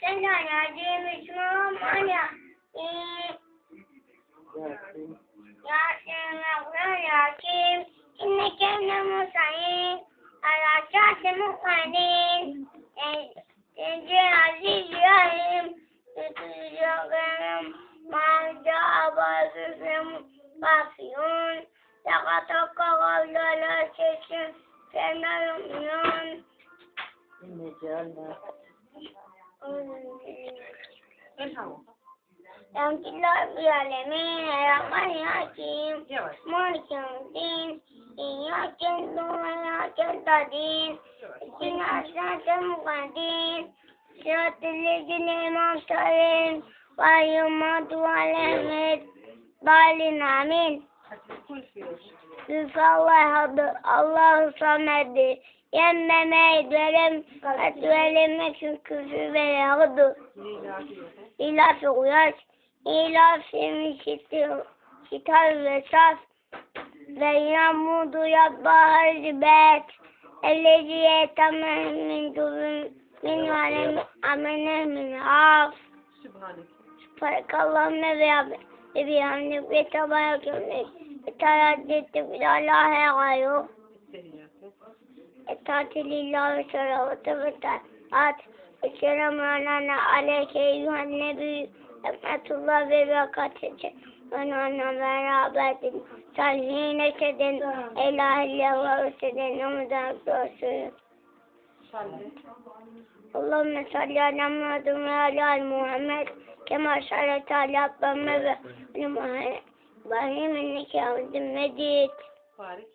Sen yardımcım ama yardımcım yardımcım إنك لمسعين على شعب مقعدين تنجي عزيز يهم يتجوغنم ما جاء باسسهم بافيون لقد قرر لا شيء فإنهم يؤمنون Elhamdülillah alemin, Errahmanirrahim, Mülkün din, İyyâken dumayâken tadîn, İçin asrâken mukadîn, Sıratüllezin imam salim, Ve yummadu alemin, Balin amin. Sallallahu Allahu samedi. Yemmeme dölem döleme çünkü ve yağdı. İlafi uyaş. İlafi mişiti kitar ve sas. Ve yamudu yabbahar zibet. Elleciye tamam min dubun min varem amene min haf. Sübhaneke. Sübhaneke Allah'ım ne bihamdik ve tebarek ve teraddüttü bilallahi gayrı Sehiyyatı. etaati lillahi ve selavatı ve taat Esselamu aleyna aleyke eyyühen nebi Rahmetullah ve berekatühü ve nana beraberdim Salihin eşeden ilahe Allahümme salli ala Muhammed ve ala Muhammed. Kema sallallahu ala Muhammed ve İbrahim inneke hamdun mecid Barik.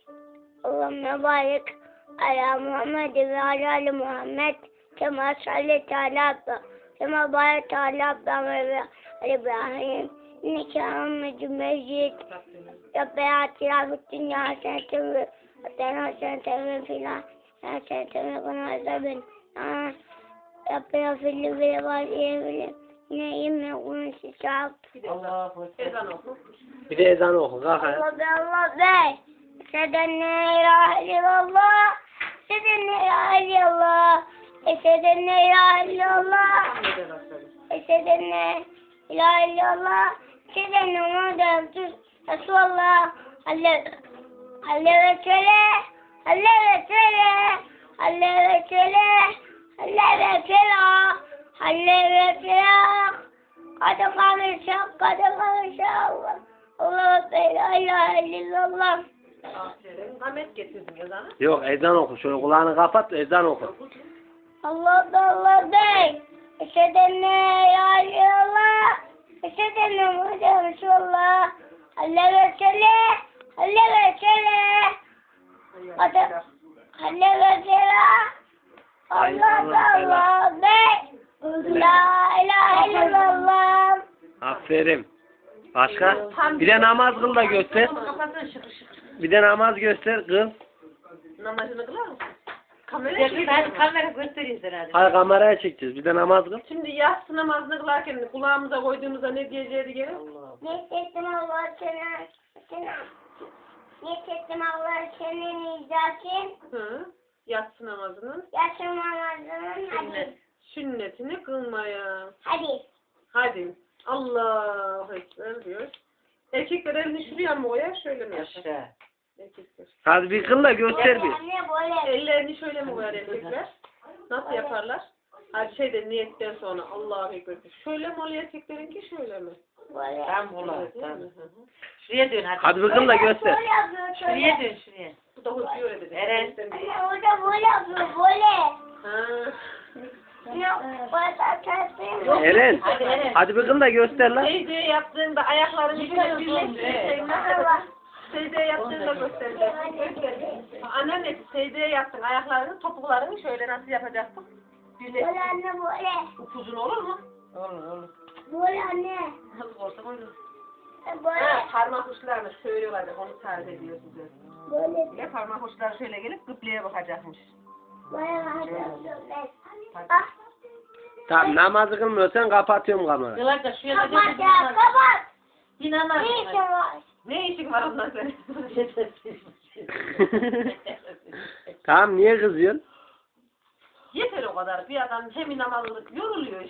Allahümme barik ala Muhammed ve ala Muhammed. Kema sallallahu ala kema barik ala Muhammed ve İbrahim inneke mecid Rabbim. Rabbena atina fid dunya haseneten ve ve fil haseneten ve qina azaben nar. Rabbena fil ve valideyne ne yemin kulun sisab. Allahu Ezan oku. Bir de ezan oku kalk. Allah be Allah be. Eşheden ne ilahe illallah. Eşheden ne ilahe illallah. Eşheden ne ilahe illallah. Eşheden ne ilahe illallah. Eşheden ne Muhammed Resulullah. Allah Allah ve söyle. Allah ve söyle. Allah ve söyle. Allah ve söyle. Allah ve söyle. Kadı kalmışak, kadı kalmışak Allah. Allah ve la ilahe illallah. Ahmet getirdim ezanı. Yok ezan oku. Şöyle kulağını kapat ezan oku. Allah da Allah de. Eşheden ne ya Allah. Eşheden ne Muhammed Resulullah. Allah ve söyle. Allah ve söyle. Allah ve söyle. Allah da Allah de. La ilahe illallah. Aferin. Başka? Bir de namaz kıl da göster. Bir de namaz göster kıl. Namazını kılar mısın? Kameraya Hadi, hadi kamera göstereyim sana hadi. Hadi kameraya çekeceğiz. Bir de namaz kıl. Şimdi yatsı namazını kılarken kulağımıza koyduğumuzda ne diyeceği gelir? Ne çektim Allah sana. sana. Ne çektim Allah senin izatin. Hı. Yatsı namazının Yaşam namazının hadi. sünnetini kılmaya. Hadi. Hadi. Allahu Ekber diyor. Erkekler elini şuraya mı koyar, şöyle mi yapar? Aşağı. Erkekler. Hadi bir kıl da göster bir. Anne böyle. Ellerini şöyle mi koyar erkekler? Nasıl yaparlar? Her şeyde niyetten sonra Allahu Ekber. Şöyle mi oluyor erkeklerinki şöyle mi? Böyle. Tam. Değil Tam. Şuraya dön hadi. Hadi kıl da göster. Böyle yapıyor Şuraya dön şuraya. Bu da öyle dedi. Eren. Anne orada böyle yapıyor böyle. Ha. Yok. Böyle. Eren. Hadi Eren. Hadi kıl da göster lan. Secde yaptığında ayaklarını şöyle birleştirirsen Merhaba. secde yaptığında göstereceğim. Anneanne secdeye yaptın ayaklarını topuklarını şöyle nasıl yapacaksın? Böyle Birleştir. anne böyle. Upuzun olur mu? Olur olur. Böyle anne. Olsa olur. Ha, Böyle. parmak uçlarını olacak onu tarif ediyor size. Böyle. Ya parmak uçları şöyle gelip kıbleye bakacakmış. Böyle yapıyor. Ah. Tamam namazı kılmıyorsan kapatıyorum kamerayı. Kılar da şuraya da Kapat ya kapat. İnanmaz. Ne işin var? Ne işin var ondan senin? tamam niye kızıyorsun? Yeter o kadar. Bir adam hem namazlık yoruluyor